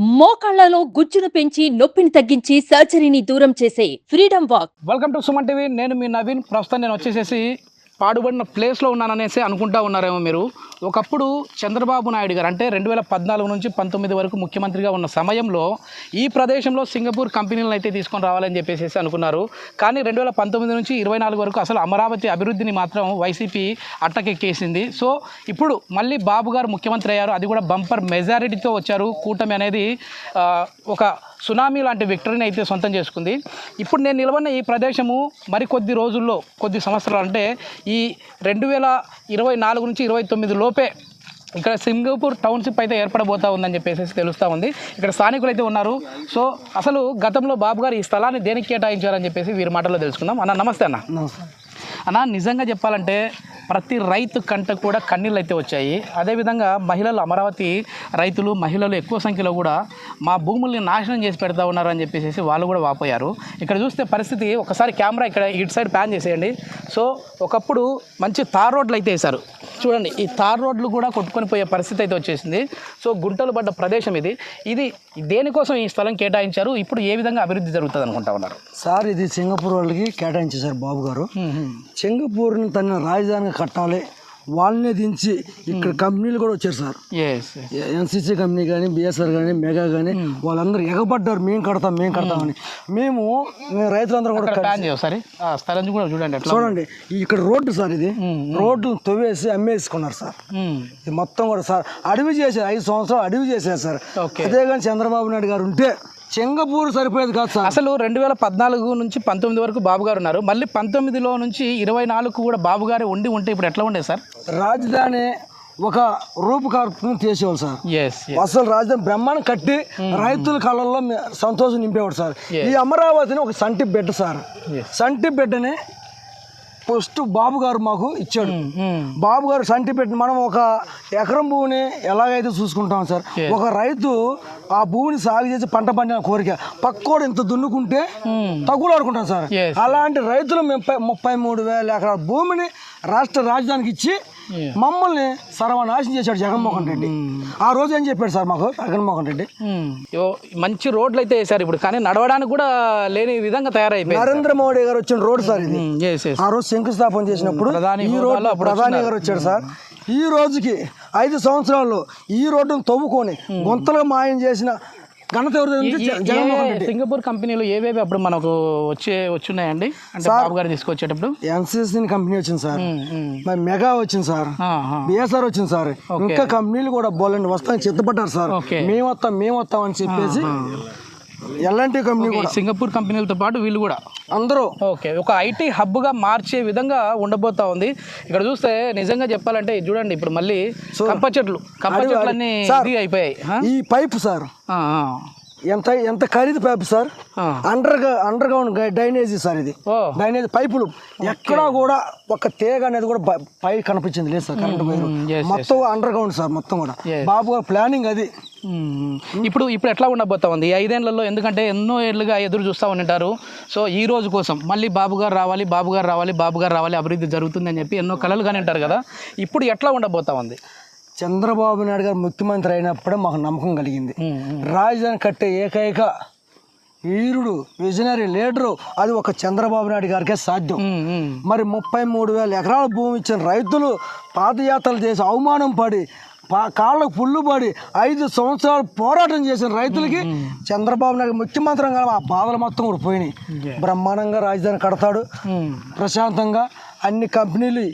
మోకాళ్ళలో గుజ్జును పెంచి నొప్పిని తగ్గించి సర్జరీని దూరం చేసే freedom walk. Welcome to Suman TV. నేను మీ నవీన్. ప్రస్తుతం నేను వచ్చేసేసి పాడుబడిన ప్లేస్లో ఉన్నాననేసి అనుకుంటా ఉన్నారేమో మీరు. ఒకప్పుడు చంద్రబాబు నాయుడు గారు అంటే రెండు వేల పద్నాలుగు నుంచి పంతొమ్మిది వరకు ముఖ్యమంత్రిగా ఉన్న సమయంలో ఈ ప్రదేశంలో సింగపూర్ కంపెనీలను అయితే తీసుకొని రావాలని చెప్పేసి అనుకున్నారు. కానీ రెండు వేల పంతొమ్మిది నుంచి ఇరవై నాలుగు వరకు అసలు అమరావతి అభివృద్ధిని మాత్రం వైసీపీ అట్టకెక్కేసింది. సో ఇప్పుడు మళ్ళీ బాబు గారు ముఖ్యమంత్రి అయ్యారు. అది కూడా బంపర్ మెజారిటీతో వచ్చారు. కూటమి అనేది ఒక సునామీ లాంటి విక్టరీని అయితే సొంతం చేసుకుంది. ఇప్పుడు నేను నిలబడిన ఈ ప్రదేశము మరి కొద్ది రోజుల్లో కొద్ది సంవత్సరాలు అంటే ఈ రెండు వేల ఇరవై నాలుగు నుంచి ఇరవై తొమ్మిది లోపే ఇక్కడ సింగపూర్ టౌన్షిప్ అయితే ఏర్పడబోతా ఉందని చెప్పేసి తెలుస్తూ ఉంది. ఇక్కడ స్థానికులు అయితే ఉన్నారు. సో అసలు గతంలో బాబు గారు ఈ స్థలాన్ని దేనికి కేటాయించారని చెప్పేసి వీరి మాటల్లో తెలుసుకుందాం. అన్న నమస్తే అన్న. అన్న నిజంగా చెప్పాలంటే ప్రతి రైతు కంట కూడా కన్నీళ్ళు అయితే వచ్చాయి. అదేవిధంగా మహిళలు అమరావతి రైతులు మహిళలు ఎక్కువ సంఖ్యలో కూడా మా భూముల్ని నాశనం చేసి పెడతా ఉన్నారు అని చెప్పేసి వాళ్ళు కూడా వాపోయారు. ఇక్కడ చూస్తే పరిస్థితి ఒకసారి కెమెరా ఇక్కడ ఇటు సైడ్ ప్యాన్ చేసేయండి. సో ఒకప్పుడు మంచి తార్ రోడ్లు అయితే వేశారు. చూడండి ఈ తార్ రోడ్లు కూడా కొట్టుకొని పోయే పరిస్థితి అయితే వచ్చేసింది. సో గుంటలు పడ్డ ప్రదేశం ఇది. ఇది దేనికోసం ఈ స్థలం కేటాయించారు? ఇప్పుడు ఏ విధంగా అభివృద్ధి జరుగుతుంది అనుకుంటా ఉన్నారు? సార్ ఇది సింగపూర్ వాళ్ళకి కేటాయించేశారు బాబు గారు సింగపూర్ని తన రాజధానిగా కట్టాలి. వాళ్ళనే దించి ఇక్కడ కంపెనీలు కూడా వచ్చారు సార్. ఎన్సీసీ కంపెనీ కానీ బిఎస్ఆర్ కానీ మెగా కానీ వాళ్ళందరూ ఎగబడ్డారు. మేము కడతాం మేము కడతామని మేము మేము రైతులందరూ కూడా సరే. ఆ స్థలం కూడా చూడండి ఇక్కడ రోడ్డు సార్ ఇది. రోడ్లు తవ్వేసి అమ్మేసుకున్నారు సార్. ఇది మొత్తం కూడా సార్. అడవి చేశారు. ఐదు సంవత్సరాలు అడవి చేశారు సార్. అదే కానీ చంద్రబాబు నాయుడు గారు ఉంటే సింగపూర్ సరిపోయేది కాదు సార్. అసలు రెండు వేల పద్నాలుగు నుంచి పంతొమ్మిది వరకు బాబు గారు ఉన్నారు. మళ్ళీ పంతొమ్మిదిలో నుంచి ఇరవై నాలుగు కూడా బాబు గారు ఉండి ఉంటే ఇప్పుడు ఎట్లా ఉండే సార్? రాజధాని ఒక రూపకల్పన చేసేవాళ్ళు సార్. అసలు రాజధాని బ్రహ్మాండం కట్టి రైతుల కళ్ళల్లో మే- సంతోషం నింపేవాడు సార్. ఈ అమరావతిని ఒక సంటి బిడ్డ సార్. సంటి బిడ్డని ఫస్ట్ బాబు గారు మాకు ఇచ్చాడు బాబు గారు సంటి బిడ్డ మనం ఒక ఎకరం భూమిని ఎలాగైతే చూసుకుంటాం సార్. ఒక రైతు ఆ భూమిని సాగు చేసి పంట పండిన కోరిక పక్కోడు ఇంత దున్నుకుంటే తగులు ఆడుకుంటాం సార్. అలాంటి రైతులు ముప్పై ముప్పై మూడు వేల ఎకరాల భూమిని రాష్ట్ర రాజధానికి ఇచ్చి. మమ్మల్ని సర్వనాశనం చేశాడు జగన్మోహన్ రెడ్డి. ఆ రోజు ఏం చెప్పాడు సార్ మాకు? జగన్మోహన్ రెడ్డి. యో మంచి రోడ్లు అయితే వేసారు ఇప్పుడు కానీ నడవడానికి కూడా లేని విధంగా తయారైపోయింది నరేంద్ర మోడీ గారు వచ్చిన రోడ్ సార్ ఇది. ఎస్ ఆ రోజు శంకుస్థాపన చేసినప్పుడు ఈ ప్రధాని గారు వచ్చాడు సార్. ఈ రోజుకి ఐదు సంవత్సరాల్లో ఈ రోడ్డును తవ్వుకొని గుంతలు మాయం చేసిన ఘనత ఎవరు సింగపూర్ కంపెనీలు ఏవేవి అప్పుడు మనకు వచ్చే వచ్చున్నాయండి? అంటే బాబు గారు తీసుకొచ్చేటప్పుడు? ఎన్సీసీ కంపెనీ వచ్చింది సార్. మరి మెగా వచ్చింది సార్. బిఎస్ఆర్ వచ్చింది సార్. ఇంకా కంపెనీలు కూడా బోలండి వస్తాయని చిత్తపడ్డారు సార్. మేము వస్తాం మేము వస్తాం అని చెప్పేసి ఎల్ఎన్టీ కంపెనీ సింగపూర్ కంపెనీలతో పాటు వీళ్ళు కూడా. అందరూ. ఓకే ఒక ఐటీ హబ్గా మార్చే విధంగా ఉండబోతా ఉంది. ఇక్కడ చూస్తే నిజంగా చెప్పాలంటే చూడండి ఇప్పుడు మళ్ళీ కంప చెట్లు కంప చెట్లన్నీ ఇది అయిపోయాయి? ఈ పైప్ సార్. ఎంత ఎంత ఖరీదు pipe sir. Under underground drainage sir ఇది. డ్రైనేజ్ పైపులు. ఎక్కడా కూడా ఒక తేగ అనేది కూడా పై కనిపించింది లేదు సార్ కరెంట్ వైర్. మొత్తం అండర్ గ్రౌండ్ సార్ మొత్తం కూడా. బాబు గారు ప్లానింగ్ అది. ఇప్పుడు ఇప్పుడు ఎట్లా ఉండబోతా ఉంది? ఐదేళ్ళలో ఎందుకంటే ఎన్నో ఏళ్ళుగా ఎదురు చూస్తూ ఉంటారు సో ఈ రోజు కోసం మళ్ళీ బాబు గారు రావాలి బాబు గారు రావాలి బాబు గారు రావాలి అభివృద్ధి జరుగుతుంది అని చెప్పి ఎన్నో కలలు కానీ ఉంటారు కదా. ఇప్పుడు ఎట్లా ఉండబోతా ఉంది? చంద్రబాబు నాయుడు గారు ముఖ్యమంత్రి అయినప్పుడే మాకు నమ్మకం కలిగింది. రాజధాని కట్టే ఏకైక వీరుడు విజనరీ లీడరు అది ఒక చంద్రబాబు నాయుడు గారికే సాధ్యం. మరి ముప్పై మూడు వేల ఎకరాల భూమి ఇచ్చిన రైతులు పాదయాత్రలు చేసి అవమానం పడి పా- కాళ్ళకు పుల్లు పడి ఐదు సంవత్సరాలు పోరాటం చేసిన రైతులకి చంద్రబాబు నాయుడు ముఖ్యమంత్రి గారు ఆ బాధలు మొత్తం కూడా పోయినాయి బ్రహ్మాండంగా రాజధాని కడతాడు. ప్రశాంతంగా అన్ని కంపెనీలు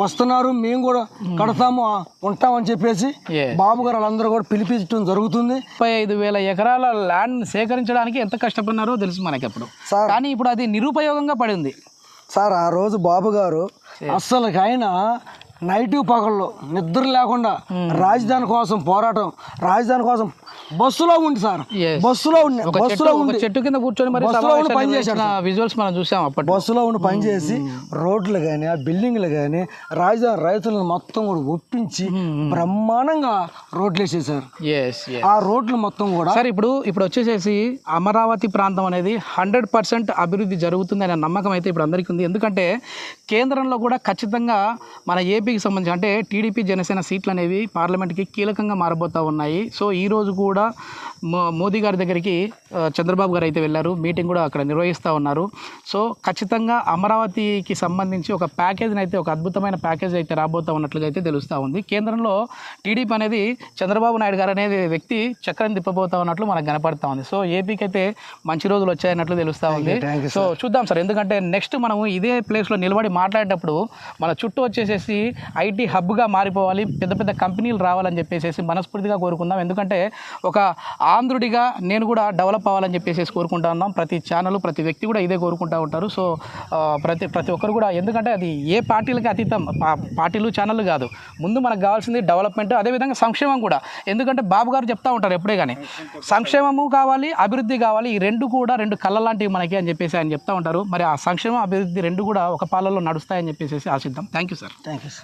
వస్తున్నారు మేము కూడా కడతాము ఉంటామని చెప్పేసి. బాబు గారు వాళ్ళందరూ కూడా పిలిపించడం జరుగుతుంది. ముప్పై ఐదు వేల ఎకరాల ల్యాండ్ సేకరించడానికి ఎంత కష్టపడినారో తెలుసు మనకి అప్పుడు సార్. కానీ ఇప్పుడు అది నిరుపయోగంగా పడింది. సార్ ఆ రోజు బాబు గారు అస్సలు ఆయన నైట్ పగళ్ళు నిద్ర లేకుండా రాజధాని కోసం పోరాటం రాజధాని కోసం బస్సులో ఉండి సార్. బస్సులో ఉండి బస్సులో ఉండి చెట్టు కింద కూర్చొని మరి బస్సులో ఉండి పని చేశాడు విజువల్స్ మనం చూసాం అప్పట్లో. బస్సులో ఉండి పనిచేసి రోడ్లు కానీ ఆ బిల్డింగ్లు కానీ రాజధాని రైతులను మొత్తం కూడా ఒప్పించి బ్రహ్మాండంగా రోడ్లు వేసేసారు ఆ రోడ్లు మొత్తం కూడా సార్ ఇప్పుడు ఇప్పుడు వచ్చేసేసి అమరావతి ప్రాంతం అనేది హండ్రెడ్ పర్సెంట్ అభివృద్ధి జరుగుతుంది అనే నమ్మకం అయితే ఇప్పుడు అందరికీ ఉంది. ఎందుకంటే కేంద్రంలో కూడా ఖచ్చితంగా మన ఏపీ ఏపీకి సంబంధించి అంటే టీడీపీ జనసేన సీట్లు అనేవి పార్లమెంట్కి కీలకంగా మారబోతూ ఉన్నాయి. సో ఈ రోజు కూడా మోదీ గారి దగ్గరికి చంద్రబాబు గారు అయితే వెళ్ళారు. మీటింగ్ కూడా అక్కడ నిర్వహిస్తూ ఉన్నారు. సో ఖచ్చితంగా అమరావతికి సంబంధించి ఒక ప్యాకేజ్ని అయితే ఒక అద్భుతమైన ప్యాకేజ్ అయితే రాబోతా ఉన్నట్లుగా అయితే తెలుస్తూ ఉంది. కేంద్రంలో టీడీపీ అనేది చంద్రబాబు నాయుడు గారు అనేది వ్యక్తి చక్రం తిప్పబోతా ఉన్నట్లు మనకు కనపడతా ఉంది. సో ఏపీకి అయితే మంచి రోజులు వచ్చాయన్నట్లు తెలుస్తూ ఉంది. సో చూద్దాం సార్ ఎందుకంటే నెక్స్ట్ మనము ఇదే ప్లేస్లో నిలబడి మాట్లాడేటప్పుడు మన చుట్టూ వచ్చేసేసి ఐటీ హబ్గా మారిపోవాలి పెద్ద పెద్ద కంపెనీలు రావాలని చెప్పేసి మనస్ఫూర్తిగా కోరుకుందాం. ఎందుకంటే ఒక ఆంధ్రుడిగా నేను కూడా డెవలప్ అవ్వాలని చెప్పేసి కోరుకుంటా ఉన్నాం. ప్రతి ఛానల్ ప్రతి వ్యక్తి కూడా ఇదే కోరుకుంటూ ఉంటారు. సో ప్రతి ప్రతి ఒక్కరు కూడా ఎందుకంటే అది ఏ పార్టీలకి అతీతం? పార్టీలు ఛానళ్ళు కాదు. ముందు మనకు కావాల్సింది డెవలప్మెంట్ అదేవిధంగా సంక్షేమం కూడా. ఎందుకంటే బాబు గారు చెప్తా ఉంటారు ఎప్పుడే కానీ సంక్షేమము కావాలి అభివృద్ధి కావాలి ఈ రెండు కూడా రెండు కళ్ళ లాంటివి మనకి అని చెప్పేసి ఆయన చెప్తా ఉంటారు. మరి ఆ సంక్షేమం అభివృద్ధి రెండు కూడా ఒక పాలలో నడుస్తాయని చెప్పేసి ఆశిద్దాం. Thank you sir. Thank you